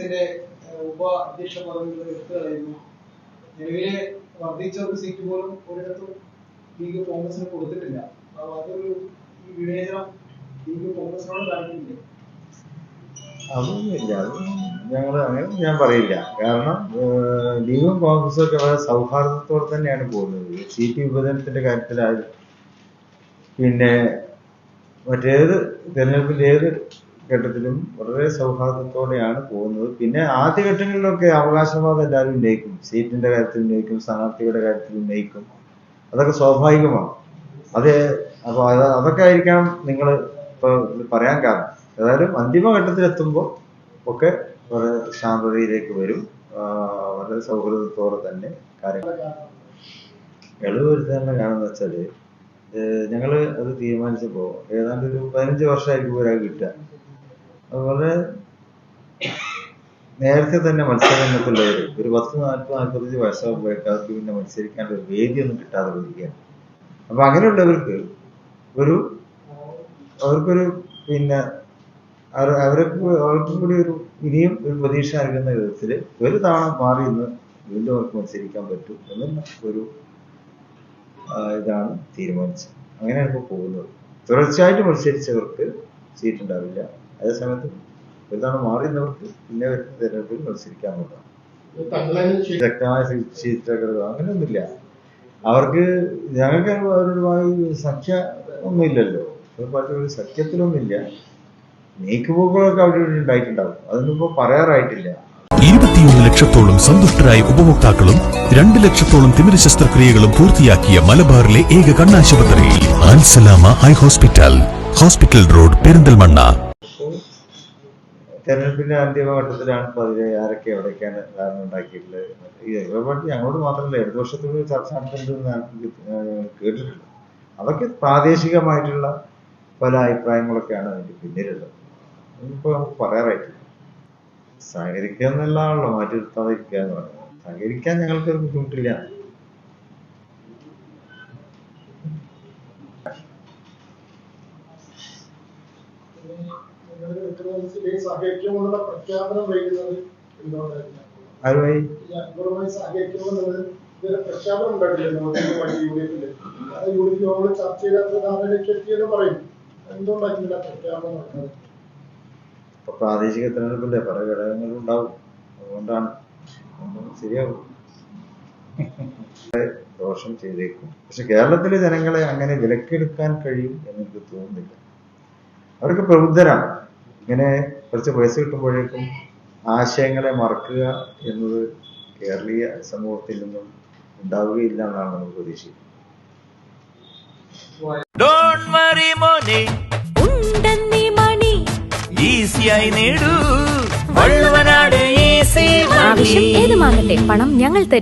കോൺഗ്രസിന്റെ ഉപ അധ്യക്ഷ പദവികൾ എടുത്തു കളയുന്നു നിലവിലെ വർദ്ധിച്ച ഒരു സീറ്റ് പോലും ഒരിടത്തും ലീഗ് കോൺഗ്രസിന് കൊടുത്തിട്ടില്ല. അപ്പൊ അതൊരു വിവേചനം ലീഗ് കോൺഗ്രസിനോട് കാണിക്കുന്നില്ല? അതൊന്നുമില്ല. അത് ഞങ്ങൾ അങ്ങനെ ഞാൻ പറയില്ല. കാരണം ലീഗും കോൺഗ്രസും ഒക്കെ വളരെ സൗഹാർദ്ദത്തോടെ തന്നെയാണ് പോകുന്നത്. സീറ്റ് വിഭജനത്തിന്റെ കാര്യത്തിലായാലും. പിന്നെ മറ്റേത് തെരഞ്ഞെടുപ്പിൽ ഏത് ഘട്ടത്തിലും വളരെ സൗഹാർദ്ദത്തോടെയാണ് പോകുന്നത്. പിന്നെ ആദ്യഘട്ടങ്ങളിലൊക്കെ അവകാശവാദം എല്ലാവരും ഉന്നയിക്കും. സീറ്റിന്റെ കാര്യത്തിൽ ഉന്നയിക്കും സ്ഥാനാർത്ഥിയുടെ കാര്യത്തിൽ ഉന്നയിക്കും. അതൊക്കെ സ്വാഭാവികമാണ്. അത് അപ്പൊ അത് അതൊക്കെ ആയിരിക്കാം നിങ്ങൾ ഇപ്പൊ പറയാൻ കാരണം. ഏതായാലും അന്തിമഘട്ടത്തിലെത്തുമ്പോൾ ഒക്കെ വളരെ ശാന്തതയിലേക്ക് വരും. വളരെ സൗഹൃദത്തോടെ തന്നെ കാര്യങ്ങൾ ഇളവ് വരുത്താനുള്ള കാരണം വെച്ചാൽ ഏഹ് ഞങ്ങൾ അത് തീരുമാനിച്ചപ്പോ ഏതാണ്ട് ഒരു പതിനഞ്ച് വർഷമായിരിക്കും ഒരാൾ കിട്ടുക. അതുപോലെ നേരത്തെ തന്നെ മത്സരരംഗത്തുള്ളവർ ഒരു പത്ത് നാൽപ്പത് നാൽപ്പത്തഞ്ച് വയസ്സാകുമ്പോഴേക്ക് അവർക്ക് പിന്നെ മത്സരിക്കാനുള്ള ഒരു വേദിയൊന്നും കിട്ടാതെ വരികയാണ്. അപ്പൊ അങ്ങനെയുള്ളവർക്ക് ഒരു അവർക്കൊരു പിന്നെ അവർ- അവർക്ക് അവർക്കും കൂടി ഒരു ഇനിയും ഒരു പ്രതീക്ഷ നൽകുന്ന വിധത്തിൽ ഒരു തവണ മാറി ഇന്ന് വീണ്ടും അവർക്ക് മത്സരിക്കാൻ പറ്റും എന്നുള്ള ഒരു ഇതാണ് തീരുമാനിച്ചത്. അങ്ങനെയാണ് ഇപ്പോൾ പോകുന്നത്. തുടർച്ചയായിട്ട് മത്സരിച്ചവർക്ക് സീറ്റ് ഉണ്ടാവില്ല. അതേസമയത്ത് ഒരു തവണ മാറി നിന്നവർക്ക് പിന്നെ വരുന്ന തിരഞ്ഞെടുപ്പിൽ മത്സരിക്കാൻ പറ്റണം ശക്തമായ സീറ്റൊക്കെ അങ്ങനെയൊന്നുമില്ല. അവർക്ക് ഞങ്ങൾക്ക് അവരുമായി സഖ്യ ഒന്നുമില്ലല്ലോ. ഒരു ഒരു സഖ്യത്തിലൊന്നുമില്ല. നീക്കുപോക്കുകളൊക്കെ അവിടെ ഉണ്ടായിട്ടുണ്ടാവും. അതൊന്നും ഇപ്പോൾ പറയാറായിട്ടില്ല. ഇരുപത്തിയൊന്ന് ലക്ഷത്തോളം സന്തുഷ്ടരായ ഉപഭോക്താക്കളും രണ്ട് ലക്ഷത്തോളം തിമിര ശസ്ത്രക്രിയകളും പൂർത്തിയാക്കിയ മലബാറിലെ ഏക കണ്ണാശുപത്രി Al Salama eye hospital hospital road Perinthalmanna. തെരഞ്ഞെടുപ്പിന്റെ അന്തിമഘട്ടത്തിലാണ് അതിൽ ആരൊക്കെ എവിടേക്കാണ് ധാരണ ഉണ്ടാക്കിയിട്ടുള്ളത്? ഞങ്ങളോട് മാത്രമല്ല ഇടതുപക്ഷത്തോട് ചർച്ച നടത്തുന്നുണ്ടെന്ന് കേട്ടിട്ടുണ്ട് അതൊക്കെ പ്രാദേശികമായിട്ടുള്ള പല അഭിപ്രായങ്ങളൊക്കെയാണ് അതിന്റെ പിന്നിലുള്ളത്. ഇപ്പോൾ നമുക്ക് പറയാറായിട്ടില്ല. സഹകരിക്കുക എന്നുള്ളതാണല്ലോ മാറ്റി നിർത്താതിരിക്കുക എന്ന് പറയുന്നത്. സഹകരിക്കാൻ ഞങ്ങൾക്ക് ബുദ്ധിമുട്ടില്ല. സഹകരിക്കുമെന്നുള്ള പ്രഖ്യാപനം വൈകുന്നത് എന്തുകൊണ്ടായിരുന്നു ആരുമായി? അക്ബറുമായി സഹകരിക്കുമെന്നുള്ളത് ഇതുവരെ പ്രഖ്യാപനം അത് ചർച്ച ധാരണയിലേക്ക് എത്തിയെന്ന് പറയും. എന്തുകൊണ്ടായിരുന്നില്ല പ്രഖ്യാപനം നടക്കുന്നത് ഇപ്പൊ പ്രാദേശിക തെരഞ്ഞെടുപ്പിന്റെ പല ഘടകങ്ങളും ഉണ്ടാവും. അതുകൊണ്ടാണ് ശരിയാവും. ദോഷം ചെയ്തേക്കും. പക്ഷെ കേരളത്തിലെ ജനങ്ങളെ അങ്ങനെ വിലക്കെടുക്കാൻ കഴിയും എന്നെനിക്ക് തോന്നുന്നില്ല. അവർക്ക് പ്രബുദ്ധരാണ്. ഇങ്ങനെ കുറച്ച് പൈസ കിട്ടുമ്പോഴേക്കും ആശയങ്ങളെ മറക്കുക എന്നത് കേരളീയ സമൂഹത്തിൽ നിന്നും ഉണ്ടാവുകയില്ല എന്നാണ് നമ്മൾ പ്രതീക്ഷിക്കുന്നത്. ഡോണ്ട് വറി മോനെ. ഉണ്ടെന്നീ മണി. ഈസിയായി നേടൂ. വള്ളുവനാട് ഈസി ആവശ്യം ഏതുമാകട്ടെ പണം ഞങ്ങൾ തരും.